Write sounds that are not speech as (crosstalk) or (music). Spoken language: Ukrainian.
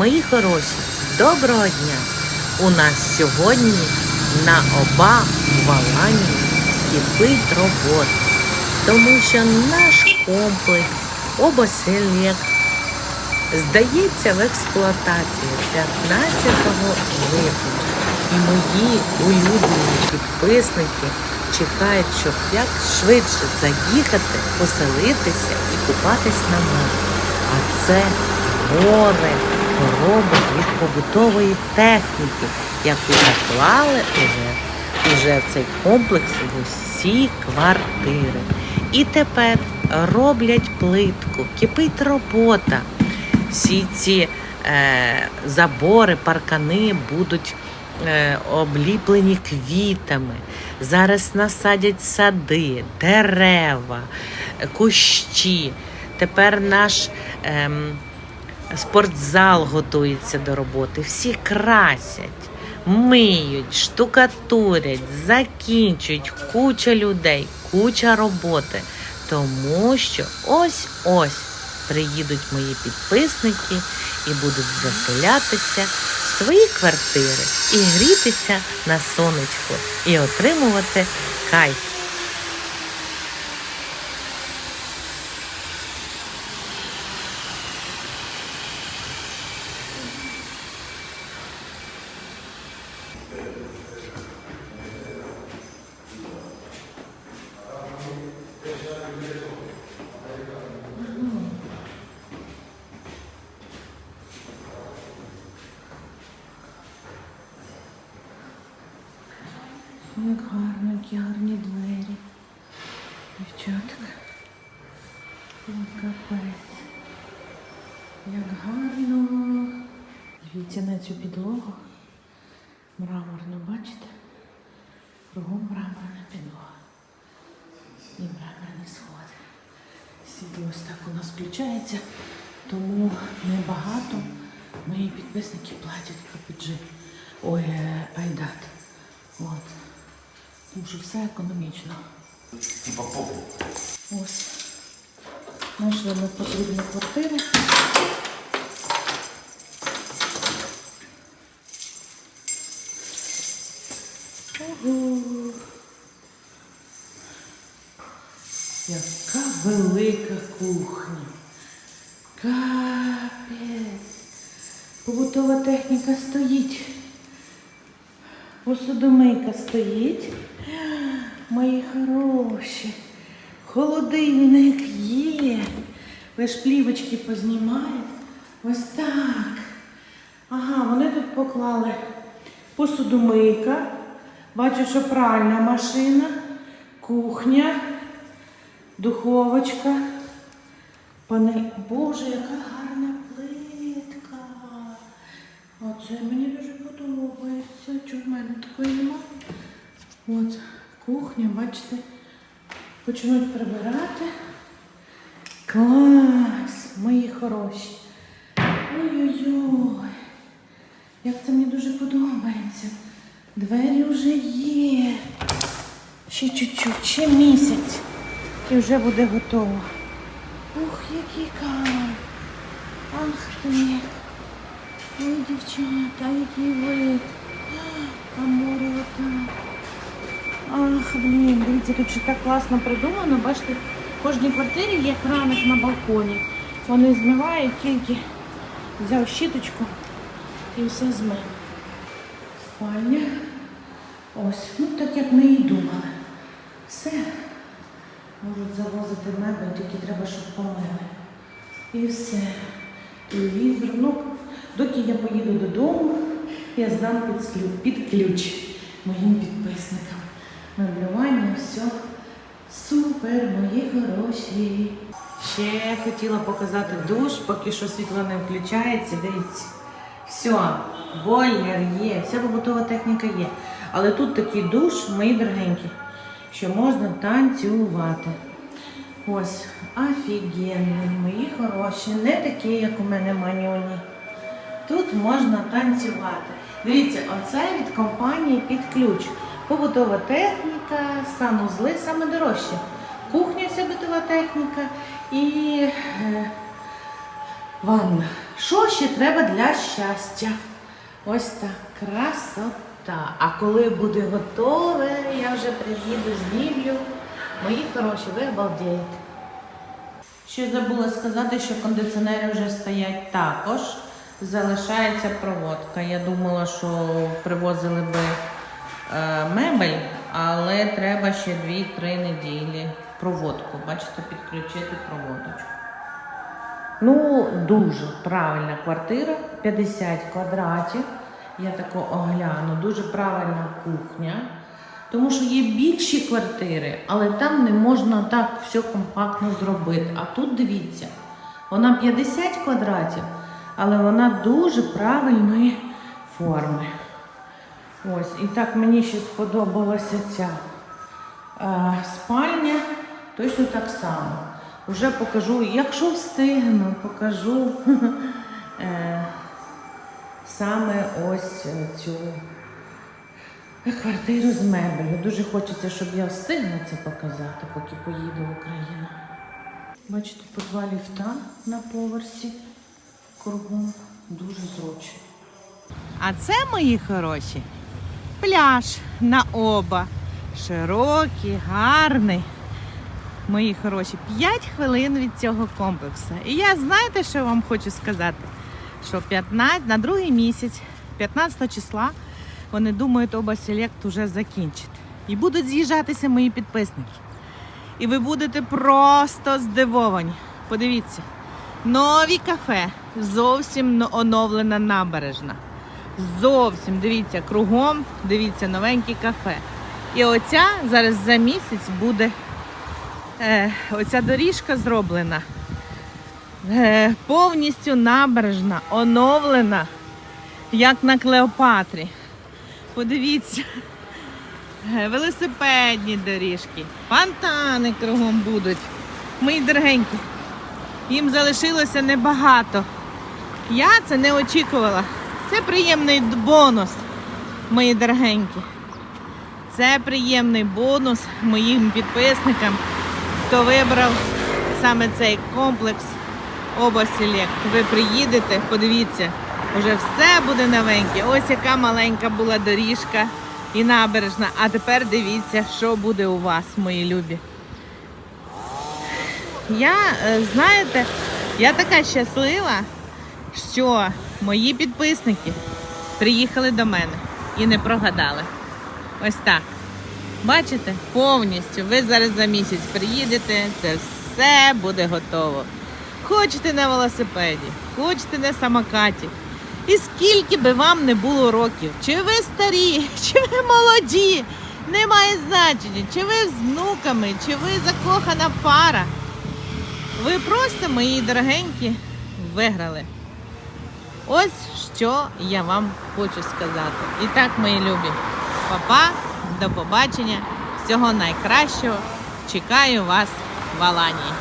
Мої хороші, доброго дня! У нас сьогодні на оба валані кипить робота, тому що наш комплекс обоселєк здається в експлуатацію 15 липня. І мої улюблені підписники чекають, щоб як швидше заїхати, поселитися і купатись на морі. А це море коробок від побутової техніки, яку заклали уже, уже в цей комплекс в усі квартири. І тепер роблять плитку, кипить робота. Всі ці е, забори, паркани будуть е, обліплені квітами. Зараз насадять сади, дерева, е, кущі. Тепер наш ем, спортзал готується до роботи. Всі красять, миють, штукатурять, закінчують куча людей, куча роботи. Тому що ось-ось приїдуть мої підписники і будуть заселятися в свої квартири і грітися на сонечко і отримувати кайф. Як гарно, які гарні двері. Дівчатка. Капець. Як гарно. Дивіться на цю підлогу. Мраморну, бачите? Кругом мраморна підлога. І мраморні сходи. Світло ось так у нас включається, тому небагато мої підписники платять капіджи. Ой, е, айдат. От. Тому що все економічно. Типа попу. Ось. Знайшли ми потрібну квартиру. Ого. Яка велика кухня. Капець. Побутова техніка стоїть. Посудомийка стоїть. Мої хороші. Холодильник є. Ви ж плівочки познімають. Ось так. Ага, вони тут поклали посудомийка. Бачу, що пральна машина, кухня, духовочка. Пане... Боже, яка гарна плитка. Оце мені дуже подобається. Чого в мене такої немає? От кухня, бачите, почнуть прибирати. Клас, мої хороші. Ой-ой-ой. Як це мені дуже подобається. Двері вже є. Ще чуть-чуть, ще місяць. І вже буде готово. Ух, який кайф. Ах ти. Ой, дівчата, який вид. А море отак. Ах, блін, дивіться, тут ще так класно придумано. Бачите, в кожній квартирі є краник на балконі. Вони змивають тільки взяв щіточку і все змив. Спальня. Ось, ну так як ми і думали. Все. Можуть завозити мебель, тільки треба, щоб помили. І все. Телевізор. Ну, доки я поїду додому, я здам під, під ключ моїм підписникам. Меблювання, все супер, мої хороші. Ще хотіла показати душ, поки що світло не включається. Дивіться. Все, бойлер є, вся побутова техніка є. Але тут такий душ, мої дорогенькі, що можна танцювати. Ось, офігенний, мої хороші, не такі, як у мене манюні. Тут можна танцювати. Дивіться, оце від компанії під ключ. Побутова техніка, санузли, саме дорожче. Кухня вся битова техніка і е, ванна. Що ще треба для щастя? Ось так, красота. А коли буде готове, я вже приїду, знімлю. Мої хороші, ви обалдієте. Ще забула сказати, що кондиціонери вже стоять також. Залишається проводка. Я думала, що привозили би е, мебель, але треба ще 2-3 неділі проводку. Бачите, підключити проводочку. Ну, дуже правильна квартира, 50 квадратів. Я тако огляну, дуже правильна кухня. Тому що є більші квартири, але там не можна так все компактно зробити. А тут дивіться, вона 50 квадратів, але вона дуже правильної форми. Ось, і так мені ще сподобалася ця е, спальня, точно так само. Уже покажу, якщо встигну, покажу (laughs) е, саме ось е, цю квартиру з мебелью. Дуже хочеться, щоб я встигла це показати, поки поїду в Україну. Бачите, по два ліфта на поверсі кругом дуже зручно. А це, мої хороші, пляж на оба. Широкий, гарний. Мої хороші, 5 хвилин від цього комплексу. І я знаєте, що вам хочу сказати? Що 15, на другий місяць, 15 числа, вони думають, оба селект вже закінчить. І будуть з'їжджатися мої підписники. І ви будете просто здивовані. Подивіться, нові кафе, зовсім оновлена набережна. Зовсім дивіться, кругом, дивіться, новенькі кафе. І оця зараз за місяць буде е, оця доріжка зроблена. Е, повністю набережна, оновлена, як на Клеопатрі. Подивіться. Е, Велосипедні доріжки, фонтани кругом будуть. Мої дорогенькі. Їм залишилося небагато. Я це не очікувала. Це приємний бонус, мої дорогенькі. Це приємний бонус моїм підписникам, хто вибрав саме цей комплекс Оба Селект. Ви приїдете, подивіться, вже все буде новеньке. Ось яка маленька була доріжка і набережна. А тепер дивіться, що буде у вас, мої любі. Я, е, знаєте, я така щаслива, що мої підписники приїхали до мене і не прогадали. Ось так. Бачите, повністю. Ви зараз за місяць приїдете, це все буде готово. Хочете на велосипеді, хочете на самокаті. І скільки би вам не було років, чи ви старі, (laughs) чи ви молоді, немає значення, чи ви з внуками, чи ви закохана пара. Ви просто, мої дорогенькі, виграли. Ось що я вам хочу сказати. І так, мої любі, папа, до побачення, всього найкращого. Чекаю вас в Аланії.